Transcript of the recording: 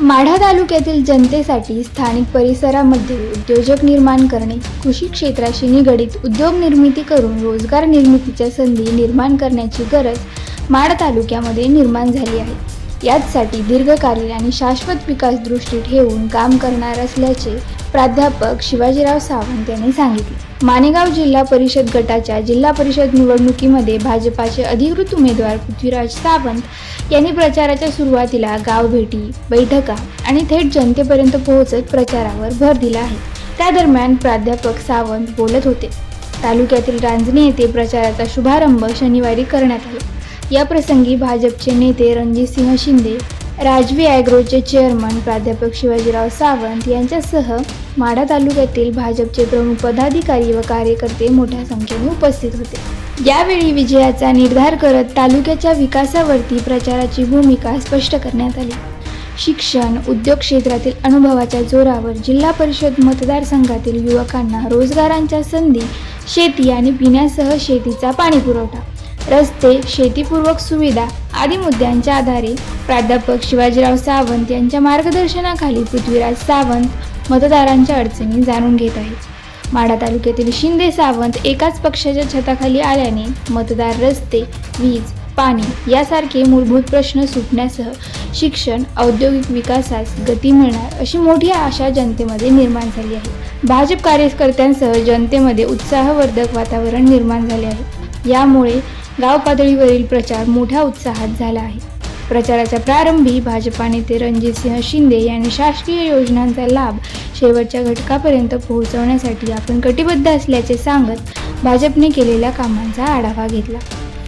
माढा तालुक्यातील जनतेसाठी स्थानिक परिसरामध्ये उद्योजक निर्माण करणे कृषी क्षेत्राशी निगडीत उद्योग निर्मिती करून रोजगार निर्मितीच्या संधी निर्माण करण्याची गरज माढ तालुक्यामध्ये निर्माण झाली आहे. याचसाठी दीर्घकालीन आणि शाश्वत विकास दृष्टी ठेवून काम करणार असल्याचे प्राध्यापक शिवाजीराव सावंत यांनी सांगितले. माणेगाव जिल्हा परिषद गटाच्या जिल्हा परिषद निवडणुकीमध्ये भाजपाचे अधिकृत उमेदवार पृथ्वीराज सावंत यांनी प्रचाराच्या सुरुवातीला गावभेटी बैठका आणि थेट जनतेपर्यंत पोहोचत प्रचारावर भर दिला आहे. त्या दरम्यान प्राध्यापक सावंत बोलत होते. तालुक्यातील रांजणी येथे प्रचाराचा शुभारंभ शनिवारी करण्यात आला. या प्रसंगी भाजपचे नेते रणजितसिंह शिंदे राजवी ॲग्रोचे चेअरमन प्राध्यापक शिवाजीराव सावंत यांच्यासह माढा तालुक्यातील भाजपचे प्रमुख पदाधिकारी व कार्यकर्ते मोठ्या संख्येने उपस्थित होते. यावेळी विजयाचा निर्धार करत तालुक्याच्या विकासावरती प्रचाराची भूमिका स्पष्ट करण्यात आली. शिक्षण उद्योग क्षेत्रातील अनुभवाच्या जोरावर जिल्हा परिषद मतदारसंघातील युवकांना रोजगारांच्या संधी शेती आणि पिण्यासह शेतीचा पाणी पुरवठा रस्ते शेतीपूर्वक सुविधा आदी मुद्द्यांच्या आधारे प्राध्यापक शिवाजीराव सावंत यांच्या मार्गदर्शनाखाली पृथ्वीराज सावंत मतदारांच्या अडचणी जाणून घेत आहेत. माढा तालुक्यातील शिंदे सावंत एकाच पक्षाच्या छताखाली आल्याने मतदार रस्ते वीज पाणी यासारखे मूलभूत प्रश्न सुटण्यासह शिक्षण औद्योगिक विकासास गती मिळणार अशी मोठी आशा जनतेमध्ये निर्माण झाली आहे. भाजप कार्यकर्त्यांसह जनतेमध्ये उत्साहवर्धक वातावरण निर्माण झाले आहे. यामुळे गाव पातळीवरील प्रचार मोठ्या उत्साहात झाला आहे. प्रचाराच्या प्रारंभी भाजपा नेते रणजितसिंह शिंदे यांनी शासकीय योजनांचा लाभ शेवटच्या घटकापर्यंत पोहोचवण्यासाठी आपण कटिबद्ध असल्याचे सांगत भाजपने केलेल्या कामांचा आढावा घेतला.